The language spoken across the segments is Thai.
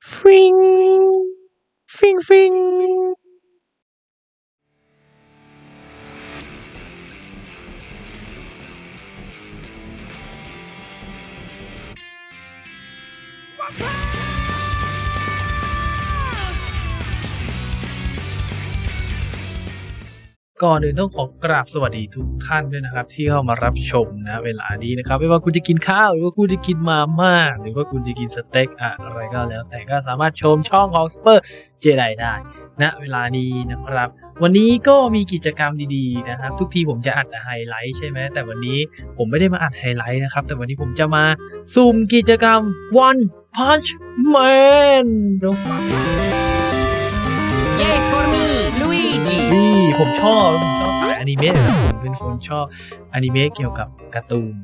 ฟิงฟิ ก่อนอื่นต้องขอกราบสวัสดีทุกท่านด้วยนะครับ ที่เข้ามารับชมนะ เวลานี้นะครับ ไม่ว่าคุณจะกินข้าว หรือว่าคุณจะกินมาม่าหรือว่าคุณจะกินสเต็กอะไรก็แล้ว แต่ก็สามารถชมช่องของสเปอร์เจไดได้ณเวลานี้นะครับ วันนี้ก็มีกิจกรรมดีๆนะครับ ทุกทีผมจะอัดแต่ไฮไลท์ใช่ไหมแต่วันนี้ผมไม่ได้มาอัดไฮไลท์นะครับ แต่วันนี้ผมจะมาซูมกิจกรรม One Punch Man ผมชอบผมชอบสายอนิเมะนะครับผมเป็นคนชอบอนิเมะเกี่ยวกับการ์ตูน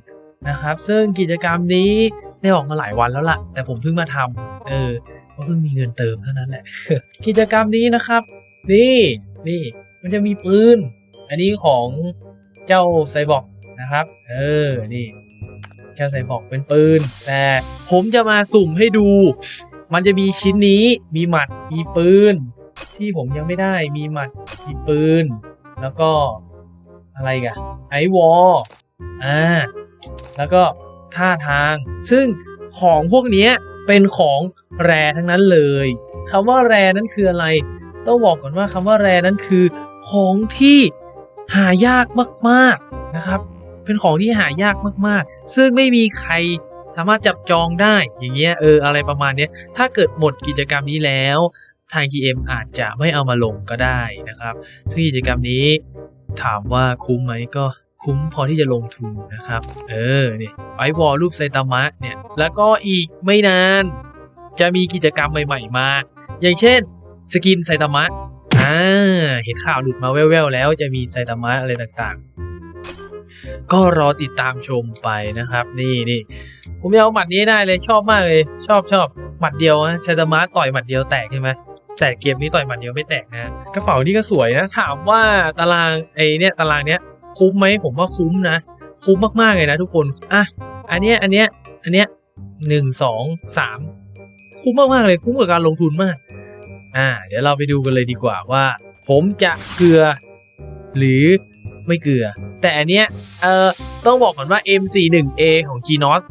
นะครับ ซึ่งกิจกรรมนี้ได้ออกมาหลายวันแล้วล่ะ แต่ผมเพิ่งมาทำเออก็เพิ่งมีเงินเติมเท่านั้นแหละ กิจกรรมนี้นะครับ นี่นี่มันจะมีปืน อันนี้ของเจ้าไซบอร์กนะครับ เออ นี่เจ้าไซบอร์กเป็นปืน แต่ผมจะมาสุ่มให้ดู มันจะมีชิ้นนี้ มีหมัด มีปืน ที่ผมยังไม่ได้มีหมัดมีปืน แล้วก็อะไรกันไอวอลอ่าแล้วก็ท่าทาง ซึ่งของพวกนี้เป็นของแรทั้งนั้นเลยคำว่าแรนั้นคืออะไร ต้องบอกก่อนว่าคำว่าแรนั้นคือ ของที่หายากมากๆนะครับ เป็นของที่หายากมากๆ ซึ่งไม่มีใครสามารถจับจองได้อย่างเงี้ยเอออะไรประมาณเนี้ยถ้าเกิดหมดกิจกรรมนี้แล้ว ทาง GM อาจจะไม่เอามาลงก็ได้นะครับ ซึ่งกิจกรรมนี้ถามว่าคุ้มไหมก็คุ้มพอที่จะลงทุนนะครับ เออเนี่ยไอวอลรูปไซตามะเนี่ย แล้วก็อีกไม่นาน จะมีกิจกรรมใหม่ๆมา อย่างเช่นสกินไซตามะอ่าเห็นข่าวหลุดมาแว่วๆแล้วจะมีไซตามะอะไรต่างๆ ก็รอติดตามชมไปนะครับ นี่นี่ผมจะเอาหมัดนี้ได้เลยชอบมากเลย ชอบชอบหมัดเดียวนะไซตามะต่อยหมัดเดียวแตกใช่ไหม แต่เกมนี้ต่อยหมัดเดียวไม่แตกนะกระเป๋านี่ก็สวยนะ ถามว่าตารางไอเนี่ยตารางเนี้ยคุ้มไหมผมว่าคุ้มนะ คุ้มมากๆเลยนะทุกคนอะอันเนี้ยอันเนี้ยอันเนี้ยหนึ่งสองสามคุ้มมากๆเลยคุ้มกับการลงทุนมาก อ่า เดี๋ยวเราไปดูกันเลยดีกว่าว่า ผมจะเกลือ หรือไม่เกลือ แต่อันเนี้ยเอ่อต้องบอกก่อนว่า M41A ของ Genos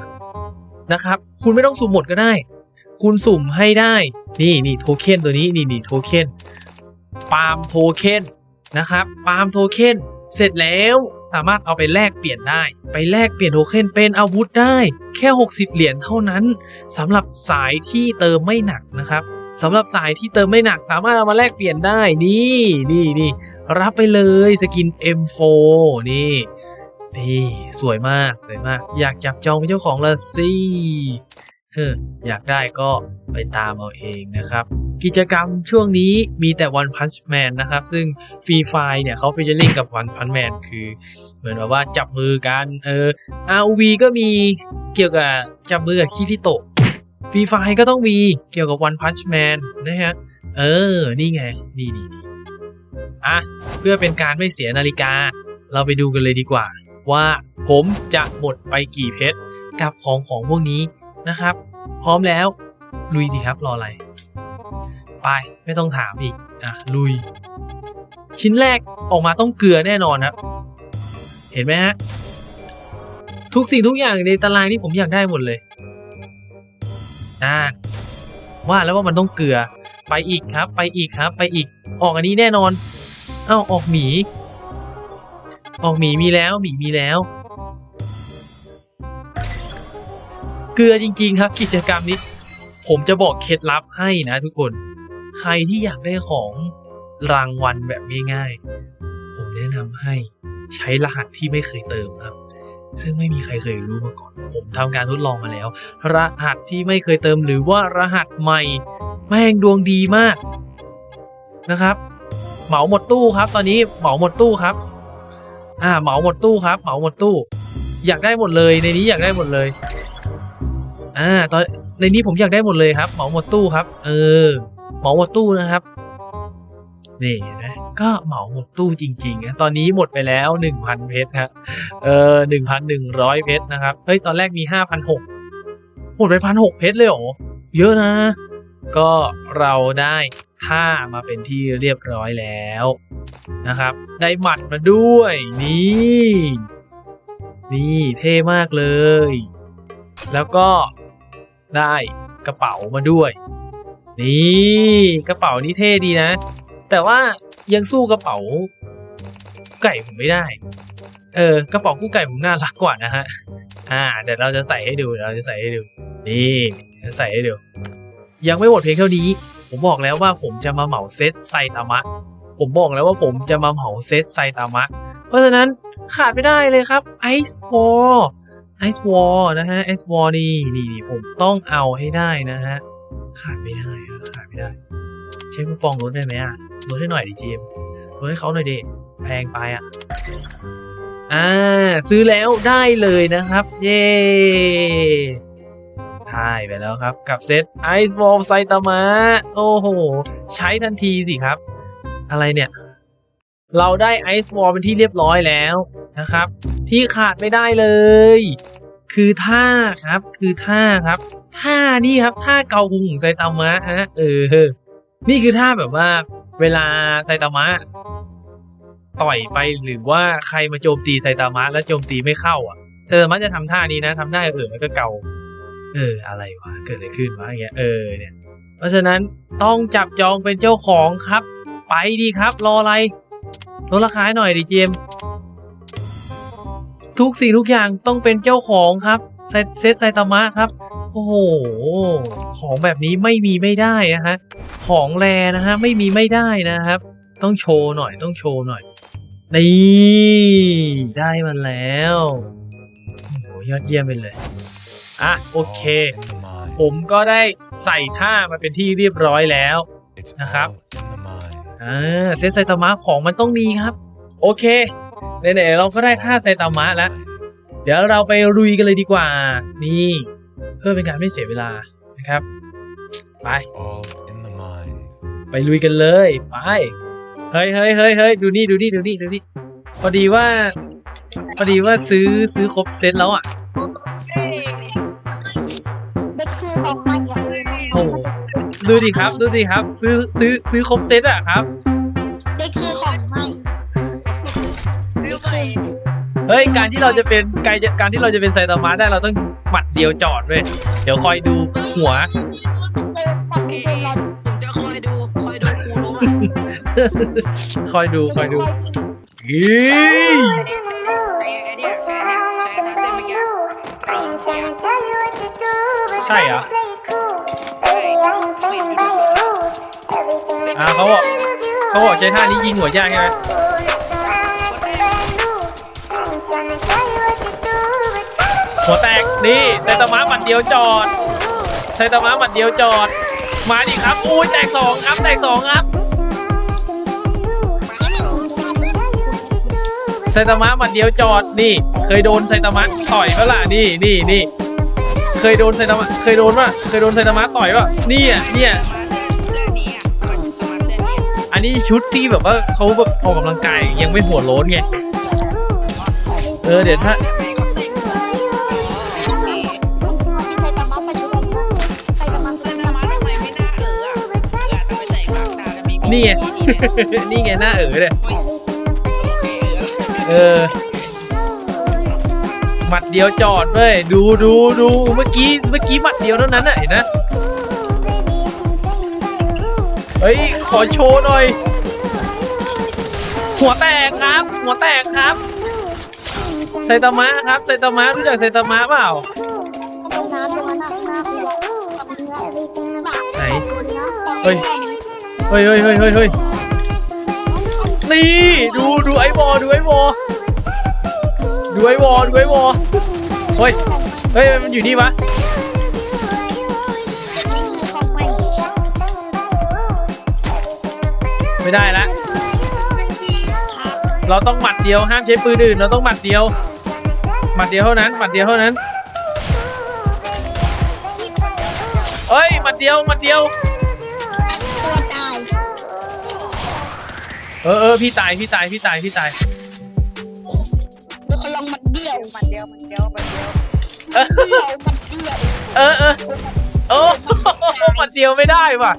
นะครับ คุณไม่ต้องสุ่มหมดก็ได้ คุณสุ่มให้ได้ นี่นี่โทเค็นตัวนี้นี่นี่โทเค็นปาล์มโทเค็นนะครับปาล์มโทเค็นเสร็จแล้วสามารถเอาไปแลกเปลี่ยนได้ ไปแลกเปลี่ยนโทเค็นเป็นอาวุธได้ แค่ 60 เหรียญเท่านั้นสำหรับสายที่เติมไม่หนักนะครับสำหรับสายที่เติมไม่หนักสามารถเอามาแลกเปลี่ยนได้นี่นี่นี่รับไปเลยสกิน M4 นี่นี่สวยมากสวยมาก อยากจับจองเป็นเจ้าของละสิ เอออยากได้ก็ไปตามเอาเองนะครับ กิจกรรมช่วงนี้มีแต่ One Punch Man นะครับ ซึ่งฟรีไฟเนี่ยเขาฟิชเชอร์ลิงกับ One Punch Man คือ เหมือนแบบว่าจับมือกันเออ ROV ก็มีเกี่ยวกับจับมือกับคิริโตะฟรีไฟก็ต้องมีเกี่ยวกับ One Punch Man นะฮะ เออ นี่ไง นี่นี่นี่อะ เพื่อเป็นการไม่เสียนาฬิกา เราไปดูกันเลยดีกว่า ว่าผมจะหมดไปกี่เพชรกับของของพวกนี้ นะครับ พร้อมแล้ว ลุยสิครับรออะไร ไปไม่ต้องถามอีก อะ ลุย ชิ้นแรกออกมาต้องเกลือแน่นอนครับ เห็นไหมฮะ ทุกสิ่งทุกอย่างในตารางนี้ผมอยากได้หมดเลยอ่าว่าแล้วว่ามันต้องเกลือไปอีกครับ ไปอีกครับ ไปอีกออกอันนี้แน่นอน เอ้าออกหมี ออกหมีมีแล้วหมีมีแล้ว เกลือจริง ๆ ครับ กิจกรรมนี้ ผมจะบอกเคล็ดลับให้นะทุกคน ใครที่อยากได้ของรางวัลแบบง่ายๆ ผมแนะนำให้ใช้รหัสที่ไม่เคยเติมครับ ซึ่งไม่มีใครเคยรู้มาก่อน ผมทำการทดลองมาแล้ว รหัสที่ไม่เคยเติมหรือว่ารหัสใหม่แม่งดวงดีมากนะครับเหมาหมดตู้ครับ ตอนนี้เหมาหมดตู้ครับ อ่าเหมาหมดตู้ครับ เหมาหมดตู้ อยากได้หมดเลยในนี้อยากได้หมดเลย อ่าตอนในนี้ผมอยากได้หมดเลยครับเหมาหมดตู้ครับ เออเหมาหมดตู้นะครับนี่นะก็เหมาหมดตู้จริงๆนะตอนนี้หมดไปแล้วหนึ่งพันเพชรฮะเออหนึ่งพันหนึ่งร้อยเพชรนะครับเฮ้ยตอนแรกมีห้าพันหกหมดไปพันหกเพชรเลยเหรอเยอะนะ ก็เราได้ท่ามาเป็นที่เรียบร้อยแล้วนะครับ ได้หมัดมาด้วยนี่ นี่เท่มากเลย แล้วก็ ได้กระเป๋ามาด้วย นี่กระเป๋านี้เท่ดีนะ แต่ว่ายังสู้กระเป๋า ไก่ผมไม่ได้ เออกระเป๋ากู้ไก่ผมน่ารักกว่านะฮะอ่าเดี๋ยวเราจะใส่ให้ดูเราจะใส่ให้ดู นี่จะใส่ให้ดู ยังไม่หมดเพียงเท่านี้ ผมบอกแล้วว่าผมจะมาเหมาเซตไซตามะ ผมบอกแล้วว่าผมจะมาเหมาเซตไซตามะ เพราะฉะนั้นขาดไม่ได้เลยครับไอซ์วอ ไอซ์วอลนะฮะไอซ์วอลนี่นี่นี่ผมต้องเอาให้ได้นะฮะ ขาดไม่ได้ขาดไม่ได้ ใช้คูปองลดได้ไหมอะลดให้หน่อยดิเจมลดให้เขาหน่อยดิแพงไปอะอ่าซื้อแล้วได้เลยนะครับ เย้ได้ไปแล้วครับ กับเซต Ice Ball ไซตามะ โอ้โห ใช้ทันทีสิครับ อะไรเนี่ย เราได้ Ice Ball เป็นที่เรียบร้อยแล้วนะครับ ที่ขาดไม่ได้เลย คือท่าครับคือท่าครับ ท่านี่ครับท่าเกาพุงไซตามะฮะเออ นี่คือท่าแบบว่าเวลาไซตามะต่อยไปหรือว่าใครมาโจมตีไซตามะแล้วโจมตีไม่เข้าอะไซตามะจะทำท่านี้นะทำท่าเออแล้วก็เกา เอออะไรวะเกิดอะไรขึ้นวะอย่างเงี้ยเออเนี่ย เพราะฉะนั้นต้องจับจองเป็นเจ้าของครับ ไปดีครับรออะไร ลดราคาหน่อยดิเจม ทุกสิ่งทุกอย่างต้องเป็นเจ้าของครับ เซตเซไซตามะครับ โอ้โห ของแบบนี้ไม่มีไม่ได้นะฮะ ของแรนะฮะ ไม่มีไม่ได้นะครับ ต้องโชว์หน่อยต้องโชว์หน่อย นี่ ได้มันแล้วโอ้โหยอดเยี่ยมไปเลย อะ โอเค ผมก็ได้ใส่ท่ามาเป็นที่เรียบร้อยแล้วนะครับ อ่าเซตไซตามะของมันต้องมีครับ โอเคไหนๆเราก็ได้ท่าไซตามะแล้ว เดี๋ยวเราไปลุยกันเลยดีกว่า นี่ เพื่อเป็นการไม่เสียเวลานะครับ ไป ไปลุยกันเลยไปเฮ้ยเฮ้ยเฮ้ยเฮ้ยดูนี่ดูนี่ดูนี่ดูนี่พอดีว่า พอดีว่าซื้อซื้อครบเซตแล้วอะ ดูดิครับ ดูดิครับ ซื้อซื้อซื้อครบเซตอะครับเด็กคือของใหม่เด็กคือเฮ้ยการที่เราจะเป็นการจะการที่เราจะเป็นไซตามะได้เราต้องหมัดเดียวจอดเว้ยเดี๋ยวคอยดูหัวเด็กปัจจุบันเราผมจะคอยดูคอยดูครูรู้อะคอยดูคอยดูอีไอ้ไอ้เนี่ยใช้เนี่ยใช้นัดเต้นเมื่อกี้ไอ้เนี่ยใช่เหรอ อ่าเขาบอกเขาบอกใช้ท่านี้ยิงหัวยากใช่ไหมหัวแตกนี่ไซตามะหมัดเดียวจอดไซตามะหมัดเดียวจอด มาดิครับอุ้ยแตกสองครับแตกสองครับไซตามะหมัดเดียวจอดนี่ เคยโดนไซตามะต่อยปล่ะนี่นี่นี่เคยโดนไซตามะเคยโดนปะเคยโดนไซตามะต่อยปะนี่อะเนี่ย นี่ยอันนี้ชุดที่แบบว่าเขาแบบออกกำลังกายยังไม่หัวโล้นไง เออเดี๋ยวถ้าใส่ตามะปัจจุบันใส่ตามะเต้นมาทำไมไม่น่าเอออะเออจะไปใส่กลางตาจะมีนี่ไง นี่ไงหน้าเอ๋อเลยโอเคเออเออ หมัดเดียวจอดเว้ยดูดูดู เมื่อกี้ เมื่อกี้หมัดเดียวเท่านั้นน่ะเห็นนะ ฮ้ย ขอโชว์หน่อย หัวแตกครับ หัวแตกครับ ไซตามะครับ ไซตามะรู้จักไซตามะเปล่าตรงนั้นตรงนั้นหน้าเปียกไหน เฮ้ย เฮ้ยเฮ้ยเฮ้ยเฮ้ยเฮ้ยนี่ ดูดูไอ้วอดูไอ้วอดูไอ้วอดูไอ้วอเฮ้ย เฮ้ย มันอยู่นี่วะ ไม่ได้ละ เราต้องหมัดเดียวห้ามใช้ปืนอื่น เราต้องหมัดเดียว หมัดเดียวเท่านั้น หมัดเดียวเท่านั้นเฮ้ยหมัดเดียวหมัดเดียว ตัวตาย เออเออพี่ตายพี่ตายพี่ตายพี่ตายเดี๋ยวเขาลองมัดเดียวมันเดียวมันเดียวมันเดียวเออเดียวมัดเดียวเออเออโอ้หมัดเดียวไม่ได้ว่ะ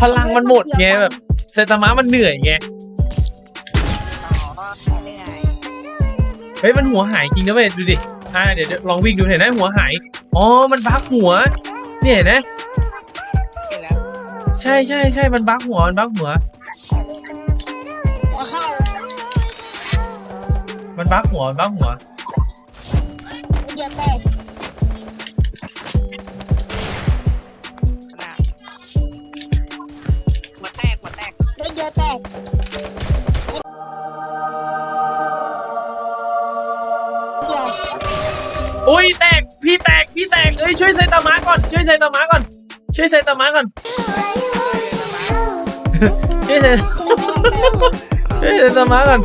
พลังมันหมดไงแบบ ไซตามะมันเหนื่อยไงอ๋อไม่ไงเฮ้ยมันหัวหายจริงนะเว้ยดูดิอ่าเดี๋ยวเดี๋ยวลองวิ่งดูเห็นไหมหัวหายอ๋อมันบักหัวเนี่ยเห็นไหมเห็นแล้วใช่ใช่ใช่มันบักหัวมันบักหัวหัวเข้ามันบักหัวมันบักหัวเดียวแตกี่แตกพี่แตกเอ้ยช่วยไซตามะก่อนช่วยไซตามะก่อน ช่วยไซตามะก่อน ช่วยไซช่วยไซตามะก่อน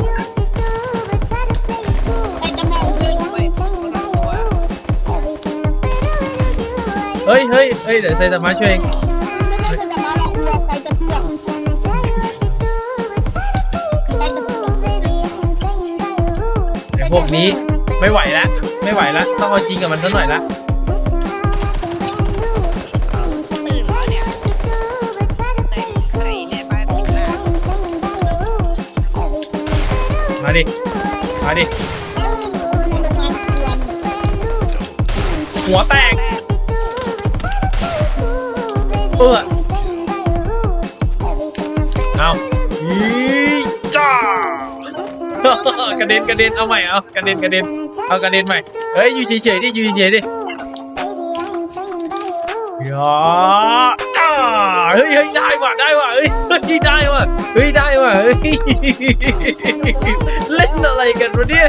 เฮ้ยเฮ้ยเฮ้ยเดี๋ยวไซตามะช่วยเองไอกลวงใครจะเพื่อกใครจะเพื่อกไอพวกนี้ไม่ไหวแล้ว ไม่ไหวแล้วต้องเอาจริงกับมันสักหน่อยละตื่นแล้วเนี่ยใส่ใส่เนี่ยไปติดหน้มาดิมาดิหัวแตกเออเอาอีจ้ากระเด็นกระเด็นเอาใหม่เอากระเด็นกระเด็น เอากระเด็นใหม่ เฮ้ยอยู่เฉยๆดิอยู่เฉยๆดิยาจ้าเฮ้ยเฮ้ยได้ว่ะได้ว่ะเฮ้ยเฮ้ยได้ว่ะเฮ้ยได้ว่ะเฮ้ยเล่นอะไรกันวะเนี่ย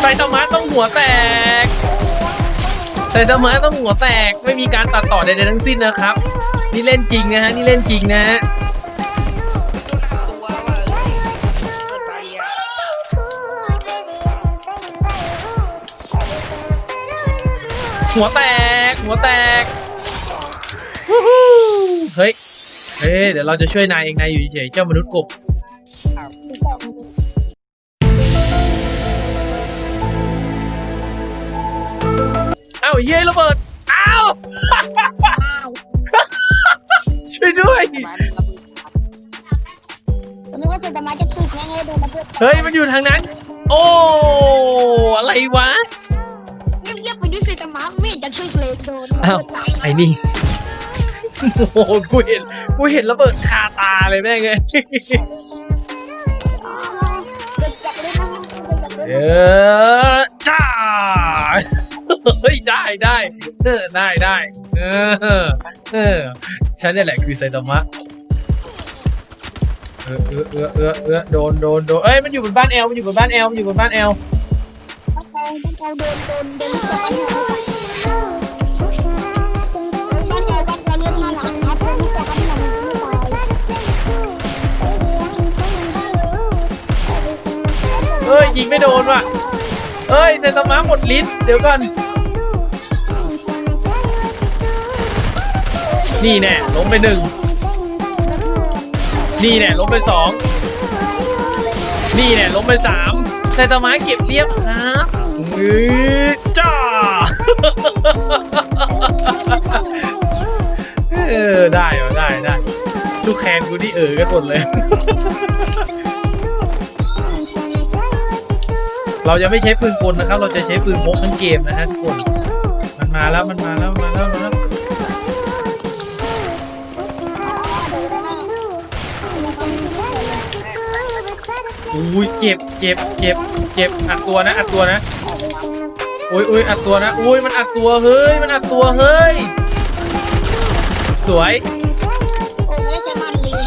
ไซตามะต้องหัวแตกไซตามะต้องหัวแตกไม่มีการตัดต่อใดๆทั้งสิ้นนะครับ นี่เล่นจริงนะฮะนี่เล่นจริงนะฮะ หัวแตก หัวแตกวู้ฮู้เฮ้ยเฮ้ยเดี๋ยวเราจะช่วยนายเองนายอยู่เฉยๆเจ้ามนุษย์กบเอ้าเย้ระเบิดเอ้าช่วยด้วย นึกว่าเป็นตะมาจะตึกแน่ๆโดนระเบิดเฮ้ยมันอยู่ทางนั้น โอ้ อะไรวะเงียบๆไปด้วยสิตะมาไม่เห็นจะช่วยเลยโดนอ้าวไอ้นี่โอ้โหกูเห็นกูเห็นระเบิดคาตาเลยแม่งเลยเด็กจับเลยนะเด็กจับเลยเออจ้าเฮ้ยได้ได้เออได้ได้เออเออฉันนี่แหละคือไซตามะเออเออเออเออเออโดนโดนโดนเอ้ยมันอยู่บนบ้านแอลมันอยู่บนบ้านแอลมันอยู่บนบ้านแอลต้อง เอาต้องเอาโดนโดนโดนลูกศรบ้านเราบ้านเราเลือดห้าล้านครับโดนลูกศรหนังไม่ตายเอ้ยยิงไม่โดนว่ะเอ้ยไซตามะหมดลิ้นเดี๋ยวก่อนนี่แน่ล้มไปหนึ่งนี่แน่ล้มไปสองนี่แน่ล้มไปสามไซตามะเก็บเรียบครับเอจ้า เออ ได้ว่ะได้ได้ลูกแคนกูนี่เออกันหมดเลย เราจะไม่ใช้ปืนกลนะครับ เราจะใช้ปืนพกทั้งเกมนะฮะทุกคน มันมาแล้วมันมาแล้วมาแล้วมาแล้วอุ้ยเจ็บเจ็บเจ็บเจ็บอัดตัวนะอัดตัวนะ อุ้ยอุ้ยอัดตัวนะอุ้ยมันอัดตัวเฮ้ยมันอัดตัวเฮ้ยสวยโอ้ไม่ได้ใช้มันเลย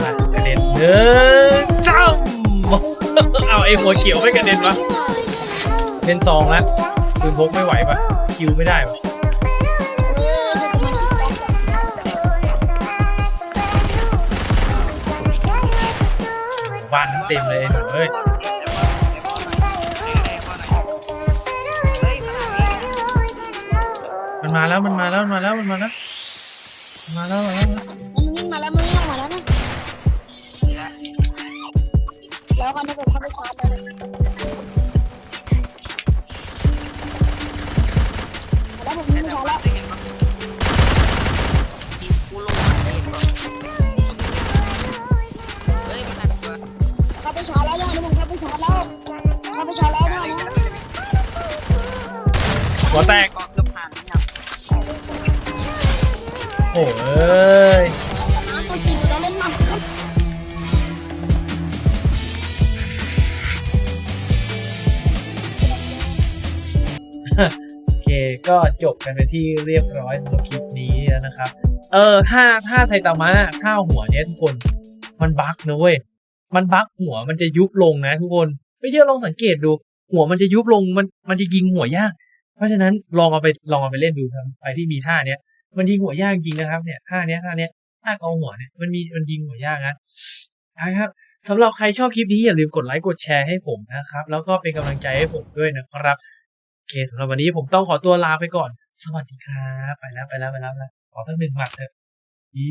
มากระเด็นเนื้อจ้ำเอาไอ้หัวเขียวไม่กระเด็นวะเล่นซองแล้วปืนพกไม่ไหวปะคิวไม่ได้ปะเออจะมาคิดแป๊บบ้านนั้นเต็มเลยไอ้หนูเอ้ย มันมาแล้วมันมาแล้วมันมาแล้วมันมาแล้วมันมาแล้วมาแล้วมันวิ่งมาแล้วมันวิ่งออกมาแล้วนะแล้วกันถ้าเกิดเข้าไปชาร์จเลย โอเคก็จบกันไปที่เรียบร้อยสำหรับคลิปนี้แล้วนะครับ เออถ้าถ้าไซตามะถ้าหัวเนี้ยทุกคนมันบั๊กนะเว้ยมันบั๊กหัวมันจะยุบลงนะทุกคน ไม่เชื่อลองสังเกตดู หัวมันจะยุบลงมันมันจะยิงหัวยาก เพราะฉะนั้นลองเอาไปลองเอาไปเล่นดูครับไปที่มีท่าเนี้ยมันยิงหัวยากจริงนะครับ เนี่ยท่าเนี้ยท่าเนี้ยท่าเกาหัวเนี่ยมันมีมันยิงหัวยากนะนะครับสำหรับใครชอบคลิปนี้อย่าลืมกดไลค์กดแชร์ให้ผมนะครับ แล้วก็เป็นกำลังใจให้ผมด้วยนะครับ คสำหรับวันนี้ผมต้องขอตัวลาไปก่อน สวัสดีครับ ไปแล้วไปแล้วไปแล้วนะแล้ขอสักหนึ่งหมัดเถอะอี